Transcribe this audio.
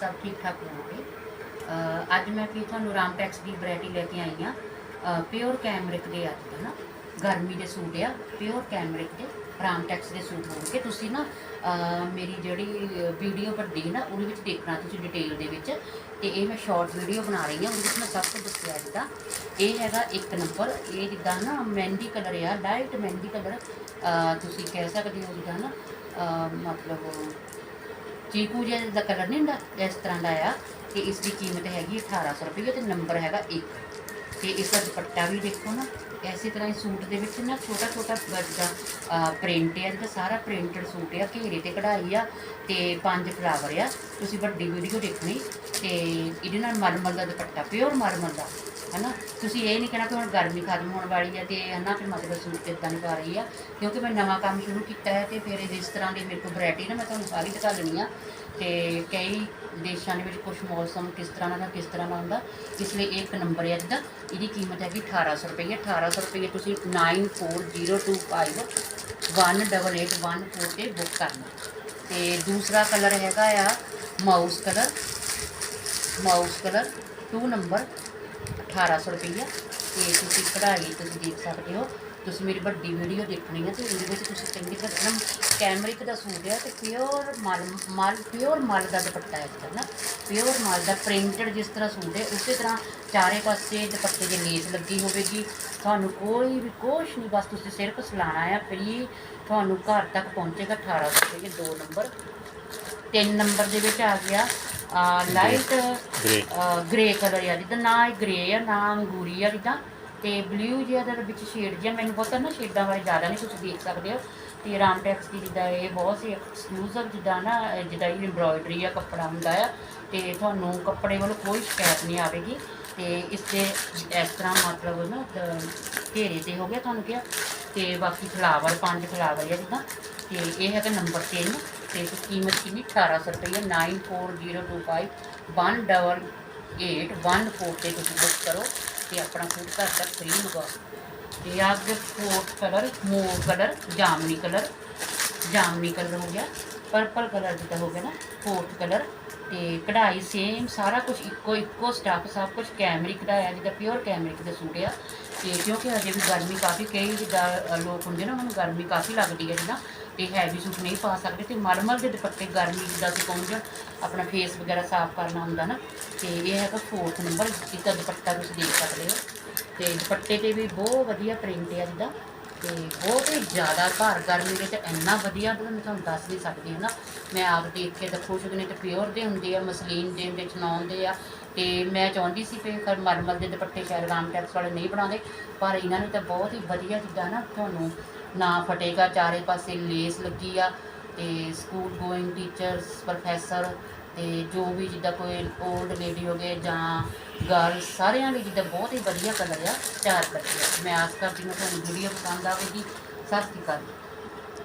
ਸਭ ਠੀਕ ਠਾਕ ਹੋਵੋਗੇ ਅੱਜ ਮੈਂ ਫਿਰ ਤੁਹਾਨੂੰ ਰਾਮਟੈਕਸ ਦੀ ਵੈਰਾਈਟੀ ਲੈ ਕੇ ਆਈ ਆ ਪਿਓਰ ਕੈਮਰਿਕ ਦੇ ਅੱਜ ਦਾ ਨਾ, ਗਰਮੀ ਦੇ ਸੂਟ ਆ, ਪਿਓਰ ਕੈਮਰਿਕ ਦੇ ਰਾਮਟੈਕਸ ਦੇ ਸੂਟ ਹੋਣਗੇ। ਤੁਸੀਂ ਨਾ ਮੇਰੀ ਜਿਹੜੀ ਵੀਡੀਓ ਵੱਡੀ ਨਾ, ਉਹਦੇ ਵਿੱਚ ਦੇਖਣਾ ਤੁਸੀਂ ਡਿਟੇਲ ਦੇ ਵਿੱਚ। ਤੇ ਇਹ ਮੈਂ ਸ਼ਾਰਟ ਵੀਡੀਓ ਬਣਾ ਰਹੀ ਹਾਂ, ਉਹਦੇ ਵਿੱਚ ਮੈਂ ਸਭ ਕੁਝ ਦੱਸਿਆ ਜਿੱਦਾਂ। ਇਹ ਹੈਗਾ ਇੱਕ ਨੰਬਰ ਇਹ ਜਿੱਦਾਂ ਨਾ ਮਹਿੰਦੀ ਕਲਰ ਆ ਲਾਈਟ ਮਹਿੰਦੀ ਕਲਰ ਤੁਸੀਂ ਕਹਿ ਸਕਦੇ ਹੋ ਜਿੱਦਾਂ ਨਾ ਮਤਲਬ ਚੀਕੂ ਜੇ ਦਾ ਕਲਰ ਨਹੀਂ ਹੁੰਦਾ, ਇਸ ਤਰ੍ਹਾਂ ਦਾ ਆ, ਤੇ ਇਸ ਦੀ ਕੀਮਤ ਹੈਗੀ 1800 ਰੁਪਏ, ਤੇ ਨੰਬਰ ਹੈਗਾ 1 ਤੇ ਇਸ ਦਾ ਦੁਪੱਟਾ ਵੀ ਦੇਖੋ ਨਾ ਇਸੇ ਤਰ੍ਹਾਂ ਹੀ ਸੂਟ ਦੇ ਵਿੱਚ ਨਾ ਛੋਟਾ ਛੋਟਾ ਜਿਹਾ ਪ੍ਰਿੰਟ ਹੈ ਜਿਹੜਾ ਸਾਰਾ ਪ੍ਰਿੰਟਡ ਸੂਟ ਆ ਘੇਰੇ ਤੇ ਕਢਾਈ ਆ ਤੇ ਪੰਜ ਫਲਾਵਰ ਆ। ਤੁਸੀਂ ਵੱਡੀ ਵੀਡੀਓ ਦੇਖਣੀ ਤੇ ਇਹਦੇ ਨਾਲ ਮਲਮਲ ਦਾ ਦੁਪੱਟਾ ਪਿਓਰ ਮਲਮਲ ਦਾ, ਹਨਾ? ਤੁਸੀਂ ਇਹ ਨਹੀਂ ਕਹਿਣਾ ਕਿ ਹੁਣ ਗਰਮੀ ਖਤਮ ਹੋਣ ਵਾਲੀ ਹੈ ਤੇ ਹਨਾ, ਫਿਰ ਮਤਲਬ ਸੂਟ ਇਦਾਂ ਨਹੀਂ ਪਾ ਰਹੀ ਆ, ਕਿਉਂਕਿ ਮੈਂ ਨਵਾਂ ਕੰਮ ਸ਼ੁਰੂ ਕੀਤਾ ਹੈ ਤੇ ਫਿਰ ਇਸ ਤਰ੍ਹਾਂ ਦੀ ਮੇਰੇ ਕੋਲ ਵੈਰਾਈਟੀ ਨਾ ਮੈਂ ਤੁਹਾਨੂੰ ਸਾਰੀ ਦਿਖਾ ਦੇਣੀ ਆ। ਤੇ ਕਈ ਦੇਸ਼ਾਂ ਦੇ ਵਿੱਚ ਕੁਝ ਮੌਸਮ ਕਿਸ ਤਰ੍ਹਾਂ ਦਾ ਕਿਸ ਤਰ੍ਹਾਂ ਦਾ ਹੁੰਦਾ, ਇਸ ਲਈ ਇਹ ਇੱਕ ਨੰਬਰ ਹੈ ਜਿਹਦਾ ਇਹਦੀ ਕੀਮਤ ਹੈਗੀ 1800 ਰੁਪਏ 1800 ਰੁਪਏ ਤੁਸੀਂ 94025 188114 ਤੇ ਬੁੱਕ ਕਰਨਾ। ਤੇ ਦੂਸਰਾ ਕਲਰ ਹੈਗਾ ਆ mouse colour mouse colour 2 number 1800 ਰੁਪਈਆ ਤੇ ਤੁਸੀਂ ਕਢਾਈ ਤੁਸੀਂ ਦੇਖ ਸਕਦੇ ਹੋ। ਤੁਸੀਂ ਮੇਰੀ ਵੱਡੀ ਵੀਡੀਓ ਦੇਖਣੀ ਹੈ ਤੇ ਉਹਦੇ ਵਿੱਚ ਤੁਸੀਂ ਚੰਗੀ ਤਰ੍ਹਾਂ ਕੈਮਰਿਕ ਦਾ ਸੂਟ ਹੈ ਤੇ ਪਿਓਰ ਮਲ ਮਲ ਪਿਓਰ ਮਲ ਦਾ ਦੁਪੱਟਾ ਹੈ ਇਸ ਨਾ। ਪਿਓਰ ਮਲ ਦਾ ਪ੍ਰਿੰਟਡ ਜਿਸ ਤਰ੍ਹਾਂ ਸੂਟ ਹੈ ਉਸੇ ਤਰ੍ਹਾਂ ਚਾਰੇ ਪਾਸੇ ਦੁਪੱਟੇ ਦੀ ਲੇਸ ਲੱਗੀ ਹੋਵੇਗੀ। ਤੁਹਾਨੂੰ ਕੋਈ ਵੀ ਕੁਛ ਨਹੀਂ ਬਸ ਤੁਸੀਂ ਸਿਰਫ ਸਲਾਣਾ ਆ ਫਰੀ ਤੁਹਾਨੂੰ ਘਰ ਤੱਕ ਪਹੁੰਚੇਗਾ 1800 ਰੁਪਏ ਦੋ ਨੰਬਰ ਤਿੰਨ ਨੰਬਰ ਦੇ ਵਿੱਚ ਆ ਗਿਆ ਲਾਈਟ ਗ੍ਰੇ ਗ੍ਰੇ ਕਲਰ ਆ ਜਿੱਦਾਂ ਨਾ ਇਹ ਗ੍ਰੇ ਆ ਨਾ ਅੰਗੂਰੀ ਆ ਜਿੱਦਾਂ ਤੇ ਬਲੂ ਜਿਹਾ ਦਾ ਵਿੱਚ ਸ਼ੇਡ ਜਿਹਾ, ਮੈਨੂੰ ਬਹੁਤਾ ਨਾ ਸ਼ੇਡਾਂ ਬਾਰੇ ਜ਼ਿਆਦਾ ਨਹੀਂ ਤੁਸੀਂ ਦੇਖ ਸਕਦੇ ਹੋ ਤੇ ਰਾਮਟੈਕਸ ਦੀ ਜਿੱਦਾਂ ਇਹ ਬਹੁਤ ਸੀ ਐਕਸਕਲੂਸਿਵ ਜਿੱਦਾਂ ਨਾ, ਜਿੱਦਾਂ ਇਹ ਐਮਬ੍ਰੋਇਡਰੀ ਆ, ਕੱਪੜਾ ਹੁੰਦਾ ਆ, ਤੇ ਤੁਹਾਨੂੰ ਕੱਪੜੇ ਵੱਲੋਂ ਕੋਈ ਸ਼ਿਕਾਇਤ ਨਹੀਂ ਆਵੇਗੀ। ਤੇ ਇਸ 'ਤੇ ਇਸ ਤਰ੍ਹਾਂ ਮਤਲਬ ਨਾ ਘੇਰੇ ਤੇ ਹੋ ਗਿਆ ਤੁਹਾਨੂੰ ਕਿਹਾ। ਤੇ ਬਾਕੀ ਫਲਾਵਰ ਪੰਜ ਫਲਾਵਰ ਆ ਜਿੱਦਾਂ। ਤੇ ਇਹ ਹੈਗਾ ਨੰਬਰ 3 ਤੇ ਇਸ ਦੀ ਕੀਮਤ ਕਿੰਨੀ 1800 ਰੁਪਏ 9402518814 ਤੇ ਤੁਸੀਂ ਬੁੱਕ ਕਰੋ। ਤੇ ਆਪਣਾ ਫੂਡ ਘਰ ਤੱਕ ਫ੍ਰੀ ਮੰਗਵਾਓ ਤੇ ਆ ਅੱਗੇ ਫੋਰਥ ਕਲਰ ਮੋਰ ਕਲਰ ਜਾਮਨੀ ਕਲਰ ਜਾਮਨੀ ਕਲਰ ਹੋ ਗਿਆ। ਪਰਪਲ ਕਲਰ ਜਿੱਦਾਂ ਹੋ ਗਿਆ ਨਾ ਫੋਰਥ ਕਲਰ ਤੇ ਕਢਾਈ ਸੇਮ ਸਾਰਾ ਕੁਝ ਇੱਕੋ ਇੱਕੋ ਸਟਾਫ ਸਭ ਕੁਝ ਕੈਮਰਿਕ ਦਾ ਹੈ ਜਿੱਦਾਂ ਪਿਓਰ ਕੈਮਰਿਕ ਦੇ ਸੂਟ ਆ। ਤੇ ਕਿਉਂਕਿ ਅਜੇ ਵੀ ਗਰਮੀ ਕਾਫੀ, ਕਈ ਜਿੱਦਾਂ ਲੋਕ ਹੁੰਦੇ ਨਾ, ਉਹਨਾਂ ਨੂੰ ਗਰਮੀ ਕਾਫੀ ਲੱਗਦੀ ਹੈ ਜਿੱਦਾਂ। ਤੇ ਹੈਵੀ ਸੂਟ ਨਹੀਂ ਪਾ ਸਕਦੇ ਤੇ ਮਲਮਲ ਦੇ ਦੁਪੱਟੇ ਗਰਮੀ ਜਿੱਦਾਂ ਅਸੀਂ ਪਹੁੰਚ ਆਪਣਾ ਫੇਸ ਵਗੈਰਾ ਸਾਫ਼ ਕਰਨਾ ਹੁੰਦਾ ਨਾ, ਤੇ ਇਹ ਹੈਗਾ ਫੋਰਥ ਨੰਬਰ ਜਿਹਦਾ ਦੁਪੱਟਾ ਤੁਸੀਂ ਦੇਖ ਸਕਦੇ ਹੋ। ਤੇ ਦੁਪੱਟੇ ਤੇ ਵੀ ਬਹੁਤ ਵਧੀਆ ਪ੍ਰਿੰਟ ਹੈ ਜਿੱਦਾਂ। ਤੇ ਬਹੁਤ ਹੀ ਜ਼ਿਆਦਾ ਭਾਰ ਗਰਮੀ ਵਿੱਚ ਇੰਨਾ ਵਧੀਆ ਤਾਂ ਮੈਂ ਤੁਹਾਨੂੰ ਦੱਸ ਨਹੀਂ ਸਕਦੀ ਹਾਂ ਨਾ ਮੈਂ ਆਪ ਦੇਖ ਕੇ ਤਾਂ ਖੁਸ਼ ਨੇ ਤੇ ਪਿਓਰ ਦੇ ਹੁੰਦੇ ਆ, ਮਸਲੀਨ ਦੇ ਹੁੰਦੇ ਚਨਾਉਣ ਦੇ ਆ। ਤੇ ਮੈਂ ਚਾਹੁੰਦੀ ਸੀ ਕਿ ਖਰ ਮਰਮਲ ਦੇ ਦੁਪੱਟੇ ਸ਼ਾਇਦ ਰਾਮ ਟੈਕਸ ਵਾਲੇ ਨਹੀਂ ਬਣਾਉਂਦੇ, ਪਰ ਇਹਨਾਂ ਨੇ ਤਾਂ ਬਹੁਤ ਹੀ ਵਧੀਆ ਜਿੱਦਾਂ ਨਾ ਤੁਹਾਨੂੰ ਨਾ ਫਟੇਗਾ, ਚਾਰੇ ਪਾਸੇ ਲੇਸ ਲੱਗੀ ਆ ਤੇ ਸਕੂਲ ਗੋਇੰਗ ਟੀਚਰਸ ਪ੍ਰੋਫੈਸਰ ਤੇ ਜੋ ਵੀ ਜਿੱਦਾਂ ਕੋਈ 올ਡ ਲੇਡੀ ਹੋ ਗਏ ਜਾਂ ਗਰਲ ਸਾਰਿਆਂ ਲਈ ਜਿੱਦਾਂ ਬਹੁਤ ਹੀ ਵਧੀਆ ਕਲਰ ਆ, ਚਾਰ ਬੱਚੇ ਮੈਂ ਆਸ ਕਰਦੀ ਹਾਂ ਤੁਹਾਨੂੰ ਵੀਡੀਓ ਪਸੰਦ ਆਵੇਗੀ। ਸਤਿ ਸ਼੍ਰੀ ਅਕਾਲ।